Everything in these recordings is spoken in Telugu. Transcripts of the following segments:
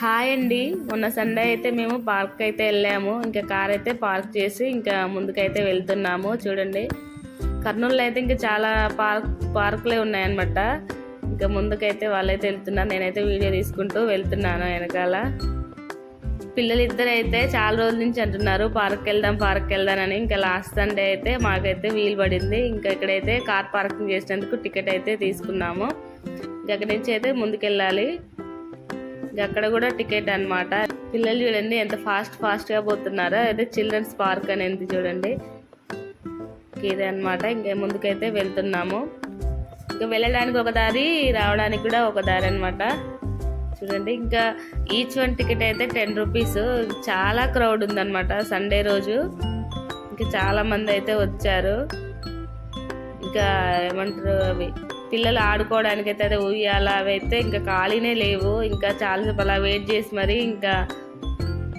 హాయ్ అండి. మొన్న సండే అయితే మేము పార్క్ అయితే వెళ్ళాము. ఇంకా కార్ అయితే పార్క్ చేసి ఇంకా ముందుకైతే వెళ్తున్నాము. చూడండి. కర్నూలులో అయితే ఇంకా చాలా పార్క్ పార్కులే ఉన్నాయన్నమాట. ఇంకా ముందుకైతే వాళ్ళైతే వెళ్తున్నారు. నేనైతే వీడియో తీసుకుంటూ వెళ్తున్నాను వెనకాల. పిల్లలు ఇద్దరు అయితే చాలా రోజుల నుంచి అంటున్నారు పార్క్ వెళ్దాం పార్క్ వెళ్దాం అని. ఇంకా లాస్ట్ సండే అయితే మాకైతే వీలు పడింది. ఇంకా ఇక్కడైతే కార్ పార్కింగ్ చేసినందుకు టికెట్ అయితే తీసుకున్నాము. ఇంకా అక్కడి నుంచి అయితే ముందుకెళ్ళాలి. అక్కడ కూడా టికెట్ అన్నమాట. పిల్లలు చూడండి ఎంత ఫాస్ట్ ఫాస్ట్గా పోతున్నారో. అయితే చిల్డ్రన్స్ పార్క్ అనేది చూడండి. ఇదే అనమాట ఇంకా ముందుకైతే వెళ్తున్నాము. ఇంకా వెళ్ళడానికి ఒక దారి రావడానికి కూడా ఒక దారి అనమాట చూడండి ఇంకా ఈచ్ వన్ టికెట్ అయితే టెన్ రూపీస్ చాలా క్రౌడ్ ఉందన్నమాట సండే రోజు. ఇంకా చాలా మంది అయితే వచ్చారు. ఇంకా ఏమంటారు అవి? పిల్లలు ఆడుకోవడానికి అయితే అదే ఉయ్యాల అవి అయితే ఇంకా ఖాళీనే లేవు. ఇంకా చాలాసేపు అలా వెయిట్ చేసి మరి ఇంకా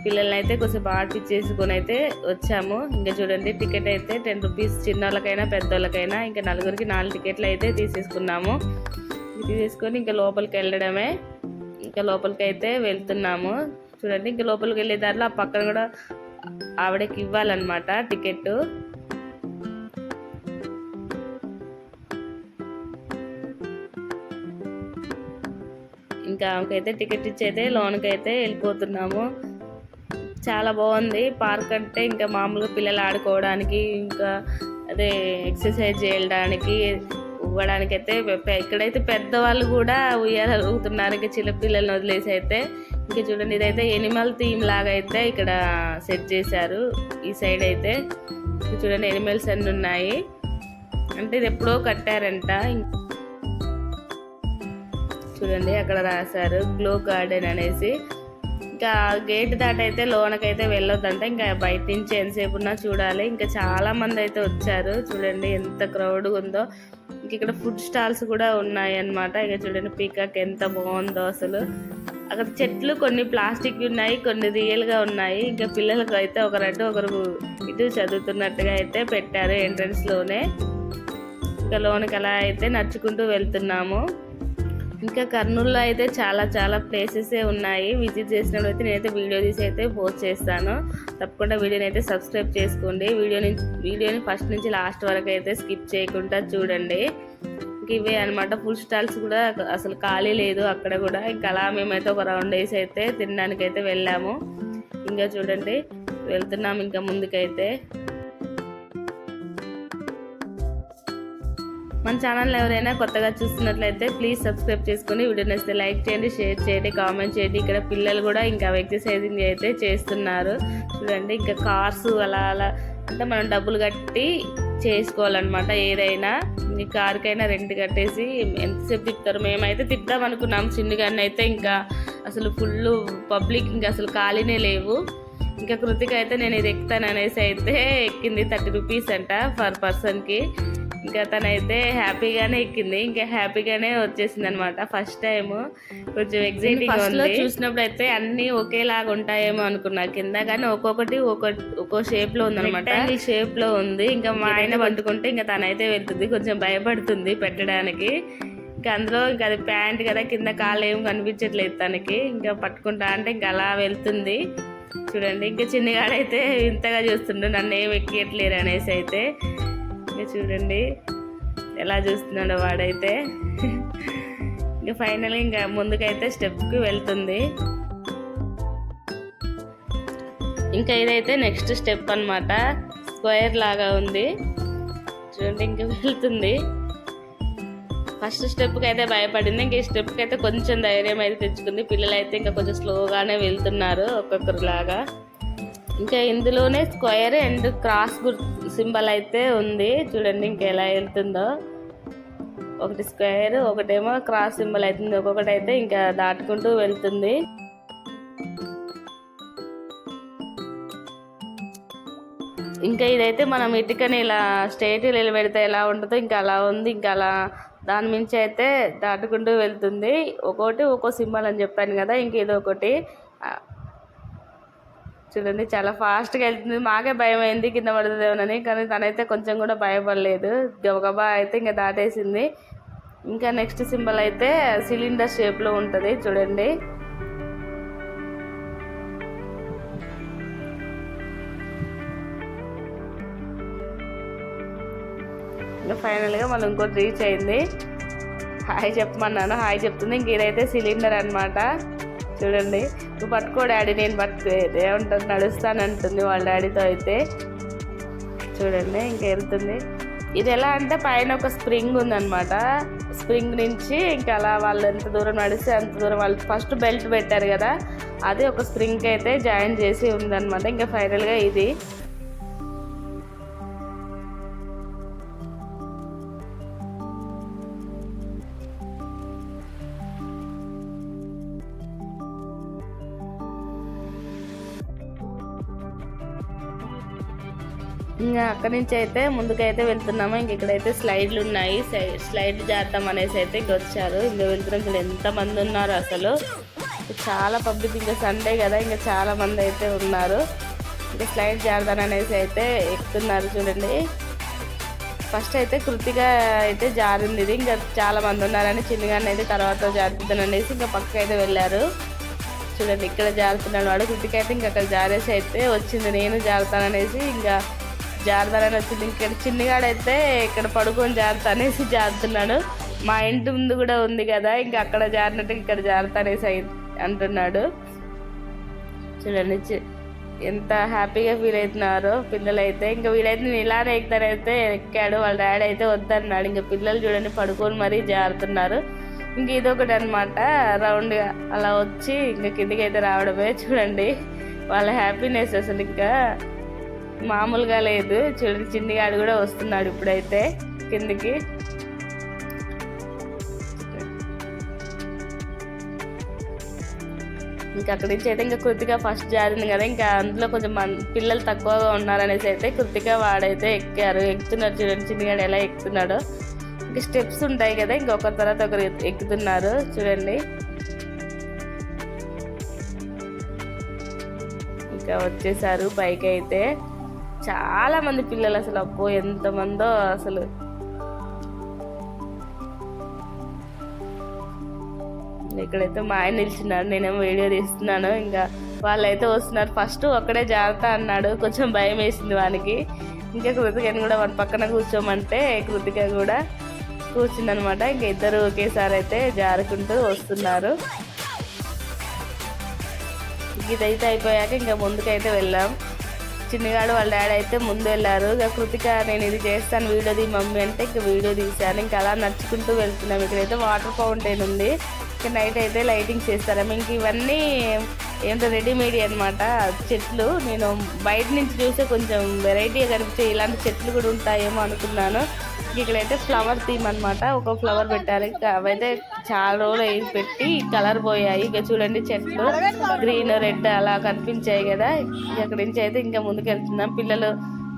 పిల్లల్ని అయితే కొంచెం ఆడిపించేసుకొని అయితే వచ్చాము. ఇంకా చూడండి టికెట్ అయితే టెన్ రూపీస్ చిన్నోళ్ళకైనా పెద్దోళ్ళకైనా ఇంకా నలుగురికి నాలుగు టికెట్లు అయితే తీసేసుకున్నాము. తీసేసుకొని ఇంకా లోపలికి వెళ్ళడమే. ఇంకా లోపలికి అయితే వెళ్తున్నాము. చూడండి ఇంకా లోపలికి వెళ్ళే దారిలో ఆ పక్కన కూడా ఆవిడకి ఇవ్వాలన్నమాట టికెట్ ఇంకా ఆమెకైతే టికెట్ ఇచ్చి అయితే లోన్కి వెళ్ళిపోతున్నాము. చాలా బాగుంది. పార్క్ అంటే ఇంకా మామూలుగా పిల్లలు ఆడుకోవడానికి ఇంకా అదే ఎక్సర్సైజ్ చేయడానికి ఇవ్వడానికి అయితే ఇక్కడైతే పెద్దవాళ్ళు కూడా ఉయ్యాలు ఊగుతున్నారు ఇంకా చిన్నపిల్లల్ని వదిలేసి అయితే. ఇంకా చూడండి ఇదైతే ఎనిమల్ థీమ్ లాగా అయితే ఇక్కడ సెట్ చేశారు. ఈ సైడ్ అయితే చూడండి ఎనిమల్స్ అన్నీ ఉన్నాయి. అంటే ఇది ఎప్పుడో కట్టారంట. చూడండి అక్కడ రాశారు గ్లో గార్డెన్ అనేసి. ఇంకా గేట్ దాటైతే లోనకైతే వెళ్ళొద్దంట ఇంకా బయట నుంచి ఎంతసేపు ఉన్నా చూడాలి. ఇంకా చాలా మంది అయితే వచ్చారు చూడండి ఎంత క్రౌడ్ ఉందో. ఇంక ఇక్కడ ఫుడ్ స్టాల్స్ కూడా ఉన్నాయి అన్నమాట ఇక చూడండి పీకాక్ ఎంత బాగుందో అసలు. అక్కడ చెట్లు కొన్ని ప్లాస్టిక్ ఉన్నాయి కొన్ని రియల్గా ఉన్నాయి. ఇంకా పిల్లలకు అయితే ఒకరంటూ ఒకరు ఇటు చదువుతున్నట్టుగా అయితే పెట్టారు ఎంట్రన్స్లోనే. ఇంకా లోనికి అలా అయితే నడుచుకుంటూ వెళ్తున్నాము. ఇంకా కర్నూలులో అయితే చాలా చాలా ప్లేసెస్ ఉన్నాయి. విజిట్ చేసినప్పుడు అయితే నేనైతే వీడియో తీసి అయితే పోస్ట్ చేస్తాను. తప్పకుండా వీడియోని అయితే సబ్స్క్రైబ్ చేసుకోండి. వీడియోని వీడియోని ఫస్ట్ నుంచి లాస్ట్ వరకు అయితే స్కిప్ చేయకుండా చూడండి. ఇవే అనమాట ఫుల్ స్టాల్స్ కూడా అసలు ఖాళీ లేదు అక్కడ కూడా. ఇంకా అలా మేమైతే ఒక రౌండ్ వేసి అయితే తినడానికి అయితే వెళ్ళాము. ఇంకా చూడండి వెళ్తున్నాము ఇంకా ముందుకైతే. మన ఛానల్ ఎవరైనా కొత్తగా చూస్తున్నట్లయితే ప్లీజ్ సబ్స్క్రైబ్ చేసుకొని వీడియో నచ్చితే లైక్ చేయండి షేర్ చేయండి కామెంట్ చేయండి. ఇక్కడ పిల్లలు కూడా ఇంకా ఎక్సర్సైజింగ్ అయితే చేస్తున్నారు. చూడండి ఇంకా కార్స్ అలా అలా అంటే మనం డబ్బులు కట్టి చేసుకోవాలన్నమాట ఏదైనా. ఈ కార్కైనా రెంట్ కట్టేసి ఎంతసేపు తిప్పుతారు? మేమైతే తిప్పుదాం అనుకున్నాం. చిన్నగాన్ని అయితే ఇంకా అసలు ఫుల్ పబ్లిక్ ఇంకా అసలు ఖాళీనే లేవు. ఇంకా కృతిక అయితే నేను ఇది ఎక్కుతాను అనేసి అయితే ఎక్కింది థర్టీ రూపీస్ అంట పర్ పర్సన్కి. ఇంకా తనైతే హ్యాపీగానే ఎక్కింది. ఇంకా హ్యాపీగానే వచ్చేసింది అనమాట ఫస్ట్ టైం కొంచెం ఎగ్జైటింగ్ ఉంది. చూసినప్పుడు అయితే అన్ని ఒకేలాగా ఉంటాయేమో అనుకున్నా. కింద కానీ ఒక్కొక్కటి ఒక్కో ఒక్కో షేప్లో ఉందన్నమాట. షేప్లో ఉంది. ఇంకా మా ఆయన పట్టుకుంటే ఇంకా తనైతే వెళ్తుంది. కొంచెం భయపడుతుంది పెట్టడానికి. ఇంకా అందులో ఇంకా అది ప్యాంట్ కదా కింద కాళ్ళు ఏం కనిపించట్లేదు తనకి. ఇంకా పట్టుకుంటా అంటే ఇంకా అలా వెళ్తుంది. చూడండి ఇంకా చిన్నగాడైతే ఇంతగా చూస్తుండే. నన్ను ఏం ఎక్కియట్లేరు అనేసి అయితే. ఇంకా చూడండి. ఎలా చూస్తున్నాడో వాడైతే. ఇంకా ఫైనల్ ఇంకా ముందుకైతే స్టెప్కి వెళ్తుంది. ఇంకా ఇదైతే నెక్స్ట్ స్టెప్ అన్నమాట. స్క్వేర్ లాగా ఉంది. చూడండి ఇంకా వెళ్తుంది. ఫస్ట్ స్టెప్కి అయితే భయపడింది. ఇంక ఈ స్టెప్కి అయితే కొంచెం ధైర్యం అయితే తెచ్చుకుంది. పిల్లలు అయితే ఇంకా కొంచెం స్లోగానే వెళ్తున్నారు ఒక్కొక్కరు లాగా ఇంకా ఇందులోనే స్క్వేర్ అండ్ క్రాస్ గుర్తు సింబల్ అయితే ఉంది. చూడండి ఇంకా ఎలా వెళ్తుందో. ఒకటి స్క్వేర్ ఒకటేమో క్రాస్ సింబల్ అవుతుంది ఒక్కొక్కటి అయితే ఇంకా దాటుకుంటూ వెళ్తుంది. ఇంకా ఇదైతే మనం ఇటుకని ఇలా స్ట్రైట్ నిలబెడితే ఎలా ఉంటుందో ఇంకా అలా ఉంది. ఇంకా అలా దాని మించి అయితే దాటుకుంటూ వెళ్తుంది. ఒక్కోటి ఒక్కో సింబల్ అని చెప్పాను కదా ఇంక ఇది ఒకటి. చూడండి చాలా ఫాస్ట్గా వెళ్తుంది. మాకే భయం అయింది కింద పడుతుందేమోనని కానీ తనైతే కొంచెం కూడా భయపడలేదు. గబగబా అయితే ఇంకా దాటేసింది. ఇంకా నెక్స్ట్ సింబల్ అయితే సిలిండర్ షేప్లో ఉంటుంది చూడండి. ఫైనల్గా మనం ఇంకోటి రీచ్ అయింది. హాయ్ చెప్పమన్నాను హాయ్ చెప్తుంది. ఇంక ఇదైతే సిలిండర్ అనమాట చూడండి. నువ్వు పట్టుకో డాడీ నేను పట్టుకో ఏమంటుంది నడుస్తానంటుంది వాళ్ళ డాడీతో అయితే. చూడండి ఇంక వెళ్తుంది. ఇది ఎలా అంటే పైన ఒక స్ప్రింగ్ ఉందన్నమాట. స్ప్రింగ్ నుంచి ఇంకా అలా వాళ్ళు ఎంత దూరం నడిస్తే అంత దూరం వాళ్ళు ఫస్ట్ బెల్ట్ పెట్టారు కదా అది ఒక స్ప్రింగ్ అయితే జాయిన్ చేసి ఉందన్నమాట. ఇంకా ఫైనల్గా ఇది ఇంకా అక్కడి నుంచి అయితే ముందుకైతే వెళ్తున్నాము. ఇంక ఇక్కడైతే స్లైడ్లు ఉన్నాయి. స్లైడ్ చేద్దాం అనేసి అయితే ఇంక వచ్చారు. ఇంకా వెళ్తున్నాం. ఇక్కడ ఎంతమంది ఉన్నారు అసలు? చాలా పబ్లిక్ ఇంకా సండే కదా. ఇంకా చాలా మంది అయితే ఉన్నారు. ఇంకా స్లైడ్ చేద్దాం అనేసి అయితే ఎక్కుతున్నారు చూడండి. ఫస్ట్ అయితే కృతిగా అయితే జారింది ఇది ఇంకా చాలా మంది ఉన్నారని చిన్నగానే అయితే తర్వాత జారుతుందని అనేసి ఇంకా పక్క అయితే వెళ్ళారు. చూడండి ఇక్కడ జారుతున్నాడు వాడు. కృతికి అయితే ఇంకా అక్కడ జారేసి అయితే వచ్చింది. నేను జారుతాననేసి ఇంకా జారుతానని వచ్చింది. ఇక్కడ చిన్నగాడైతే ఇక్కడ పడుకొని జారుతా అనేసి జారుతున్నాడు. మా ఇంటి ముందు కూడా ఉంది కదా ఇంకా అక్కడ జారినట్టు ఇక్కడ జారుతా అనేసి అంటున్నాడు. చూడండి చి- ఎంత హ్యాపీగా ఫీల్ అవుతున్నారో పిల్లలు అయితే ఇంకా వీడైతే నేను ఇలానే ఎక్కుతానైతే ఎక్కాడు వాళ్ళ డాడీ అయితే వద్దన్నాడు. ఇంకా పిల్లలు చూడండి పడుకొని మరీ జారుతున్నారు. ఇంక ఇదొకటి అనమాట రౌండ్గా అలా వచ్చి ఇంకా కిందికి అయితే రావడమే. చూడండి వాళ్ళ హ్యాపీనెస్ అసలు ఇంకా. మామూలుగా లేదు. చూడండి చిన్నిగాడు కూడా వస్తున్నాడు ఇప్పుడైతే కిందికి. ఇంకా అక్కడి నుంచి అయితే ఇంకా కృతిక ఫస్ట్ జారింది కదా. ఇంకా అందులో కొంచెం మన పిల్లలు తక్కువగా ఉన్నారనేసి అయితే కృతిక వాడైతే ఎక్కారు. ఎక్కుతున్నారు చూడండి చిన్నగాడు ఎలా ఎక్కుతున్నాడో. ఇంకా స్టెప్స్ ఉంటాయి కదా ఇంకొకరి తర్వాత ఒకరు ఎక్కుతున్నారు చూడండి. ఇంకా వచ్చేసారు పైకి అయితే చాలా మంది పిల్లలు అసలు అబ్బో ఎంతమందో అసలు. ఇక్కడైతే మా ఆయన నిలిచినారు నేనేమో వీడియో తీస్తున్నాను ఇంకా వాళ్ళైతే వస్తున్నారు. ఫస్ట్ ఒక్కడే జాగ్రత్త అన్నాడు కొంచెం భయం వేసింది వానికి. ఇంకా కృతికని కూడా మన పక్కన కూర్చోమంటే కృతిక కూడా కూర్చుందనమాట. ఇంకా ఇద్దరు ఒకేసారి అయితే జారుకుంటూ వస్తున్నారు. ఇదైతే అయిపోయాక ఇంకా ముందుకైతే వెళ్ళాం. చిన్నగాడు వాళ్ళ డాడీ అయితే ముందు వెళ్ళారు ఇక కృతిక నేను ఇది చేస్తాను వీడియో తీ మమ్మీ అంటే ఇక వీడియో తీశాను. ఇంకా అలా నడుచుకుంటూ వెళ్తున్నాం. ఇక్కడైతే వాటర్ ఫౌంటైన్ ఉంది. ఇంకా నైట్ అయితే లైటింగ్ చేస్తారా. ఇంక ఇవన్నీ ఏంటో రెడీమేడ్ అనమాట చెట్లు. నేను బయట నుంచి చూస్తే కొంచెం వెరైటీగా కనిపించే ఇలాంటి చెట్లు కూడా ఉంటాయేమో అనుకున్నాను. ఇక్కడైతే ఫ్లవర్ థీమ్ అనమాట ఒక ఫ్లవర్ పెట్టారు. ఇంకా అవైతే చాలా రోజులు వేసి పెట్టి కలర్ పోయాయి. ఇక చూడండి చెట్లు. గ్రీన్ రెడ్ అలా కనిపించాయి కదా. ఇక్కడి అక్కడి నుంచి అయితే ఇంకా ముందుకెళ్తున్నాం పిల్లలు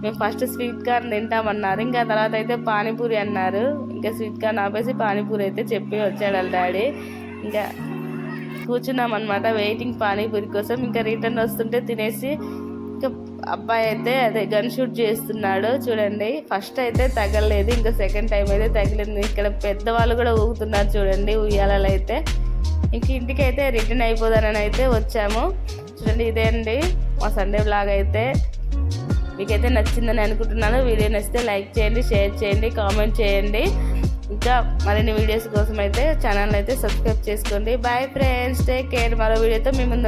మేము ఫస్ట్ స్వీట్ కార్న్ తింటామన్నారు ఇంకా తర్వాత అయితే పానీపూరి అన్నారు. ఇంకా స్వీట్ కార్న్ ఆపేసి పానీపూరి అయితే చెప్పి వచ్చాడు వాళ్ళ డాడీ. ఇంకా కూర్చున్నాం అనమాట వెయిటింగ్ పానీపూరి కోసం. ఇంకా రిటర్న్ వస్తుంటే తినేసి అబ్బాయి అయితే అదే గన్ షూట్ చేస్తున్నాడు చూడండి. ఫస్ట్ అయితే తగలలేదు ఇంకా సెకండ్ టైం అయితే తగిలింది. ఇక్కడ పెద్దవాళ్ళు కూడా ఊగుతున్నారు చూడండి ఉయ్యాలలో అయితే ఇంక ఇంటికి అయితే రిటర్న్ అయిపోదానని అయితే వచ్చాము. చూడండి ఇదే అండి మా సండే బ్లాగ్ అయితే. మీకైతే నచ్చిందని అనుకుంటున్నాను. వీడియో నచ్చితే లైక్ చేయండి షేర్ చేయండి కామెంట్ చేయండి. ఇంకా మరిన్ని వీడియోస్ కోసం అయితే ఛానల్ అయితే సబ్స్క్రైబ్ చేసుకోండి. బాయ్ ఫ్రెండ్స్ టేక్ కేర్ మరో వీడియోతో మీ ముందు